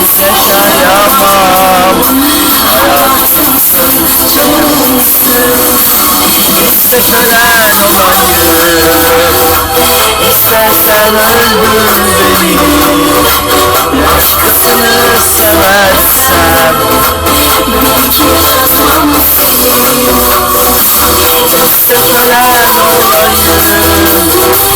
yaşayamam Hayatımsın canımsın Seçene olayım İstersen öldür beni Başkasını seversem Belki yazmam seni Seçene olayım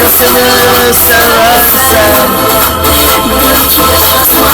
başkasını seversen. Bunu çok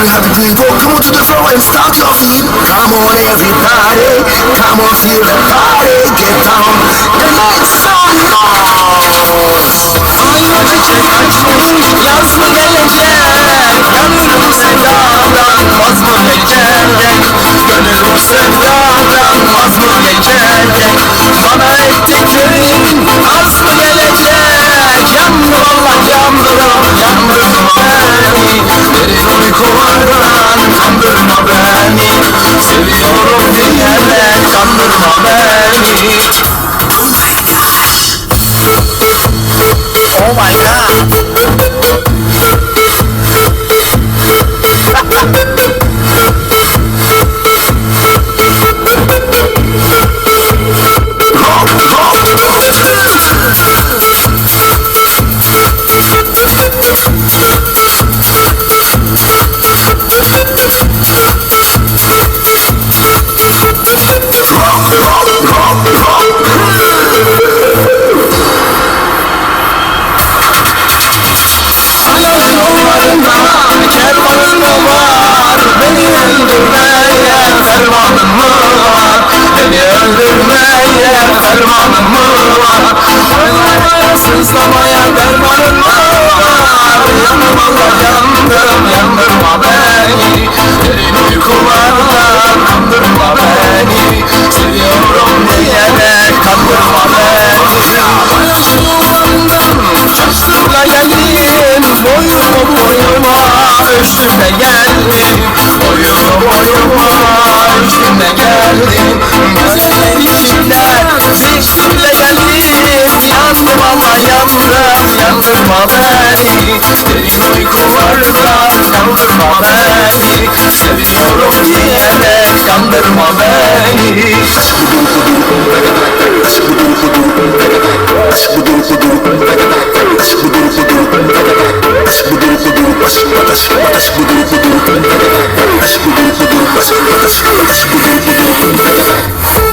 we have to do. Come on to the floor and start your feet. Come on everybody, come on feel the party. üstüme geldi Boyuma boyuma. Üstüme geldi Gözler içimden içimle geldi Yandım ama yandım yandırma beni Derin uykularda yandırma beni Seviyorum diyerek yandırma beni Budur budur budur budur budur budur budur başı bataş bataş budur budur başı budur budur başı bataş bataş budur budur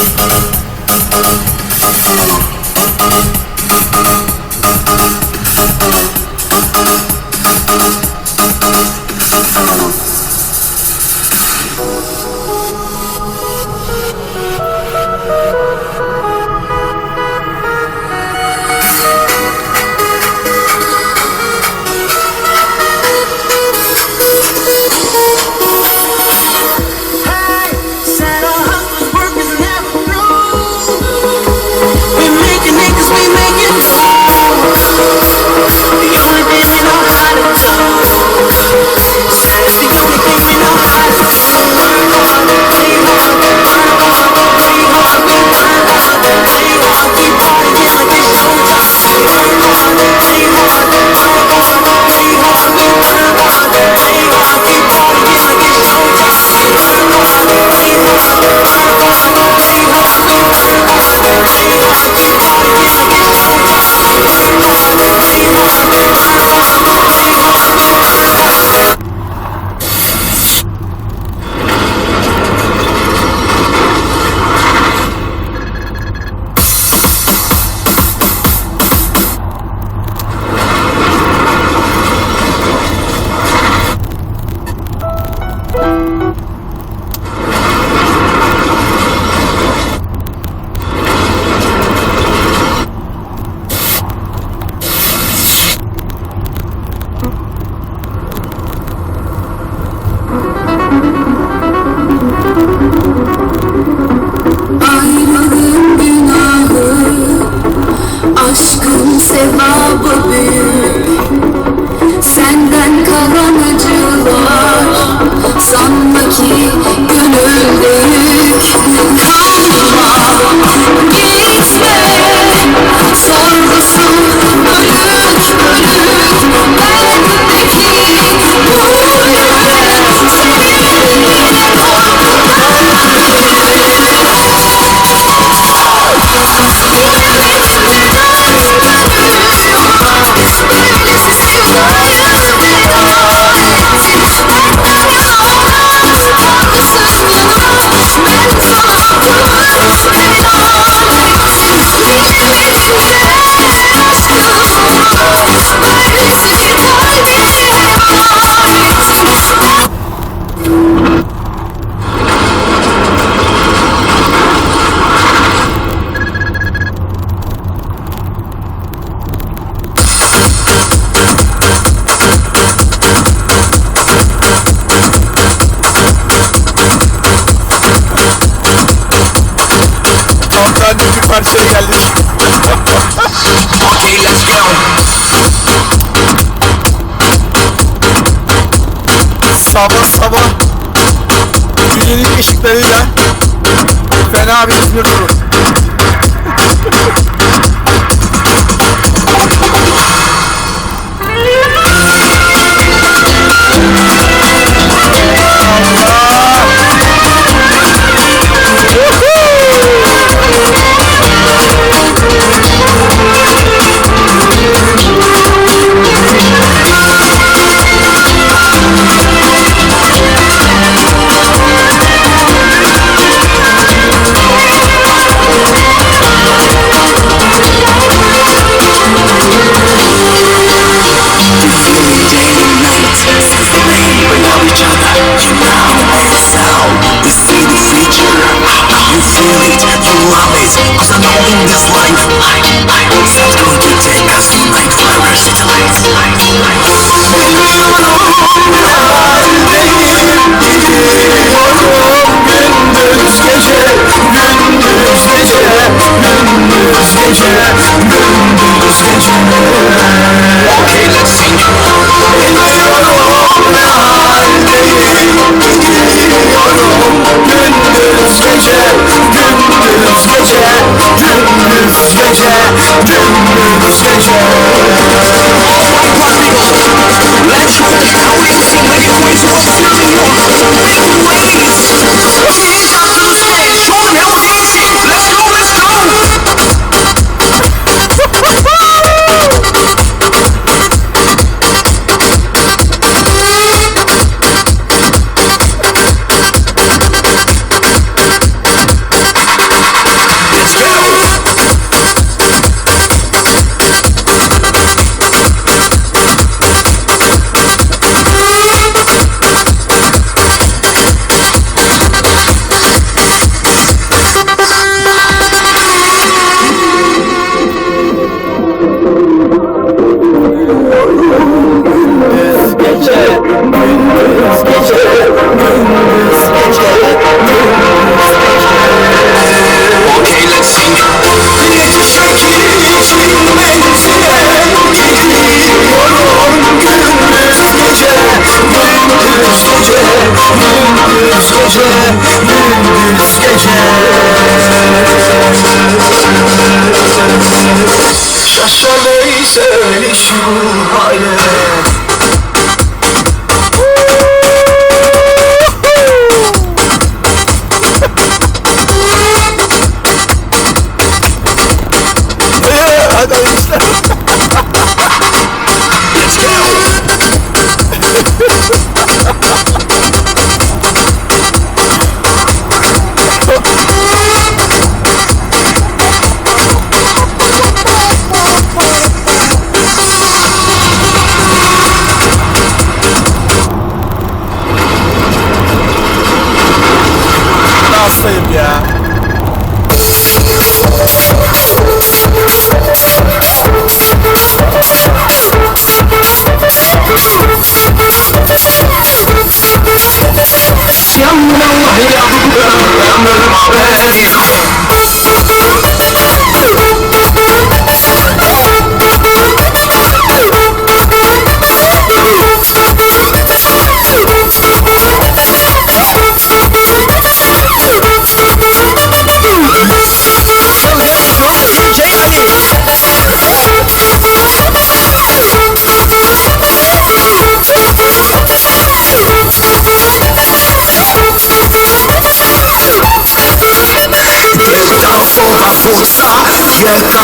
Oh, fena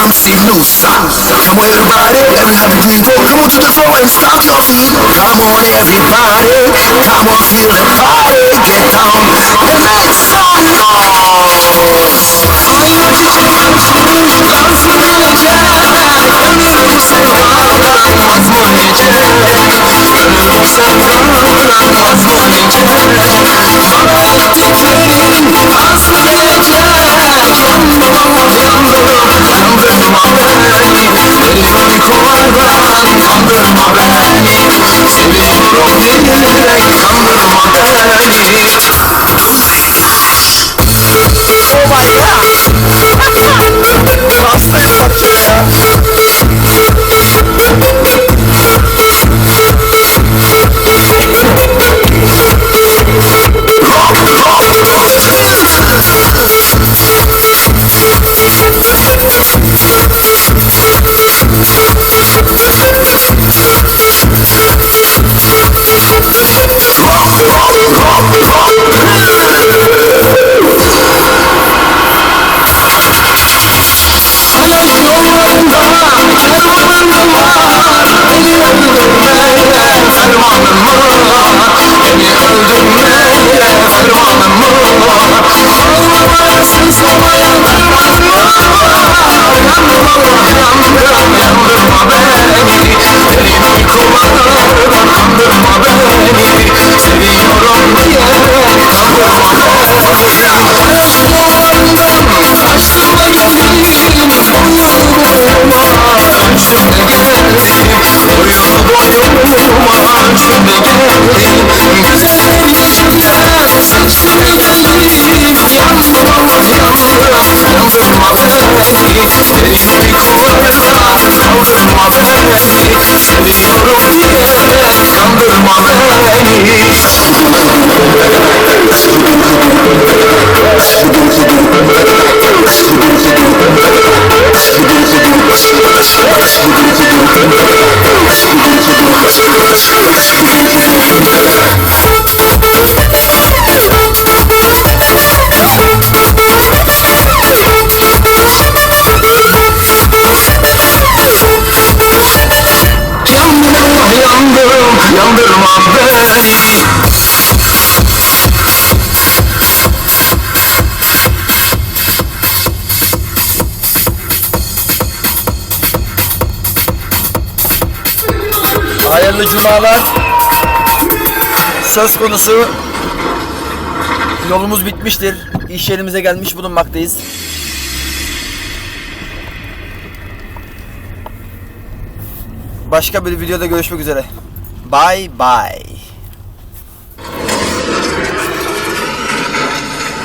MC Noosa. Come on everybody, Everybody, time you go, come on to the floor and stomp your feet. Come on everybody, come on feel the party, get down. The lights on. fire. I want you to dance, dance, dance with me. Let me do Some drunk, not of morning, Cumalar. Söz konusu yolumuz bitmiştir. İş yerimize gelmiş bulunmaktayız. Başka bir videoda görüşmek üzere. Bye bye.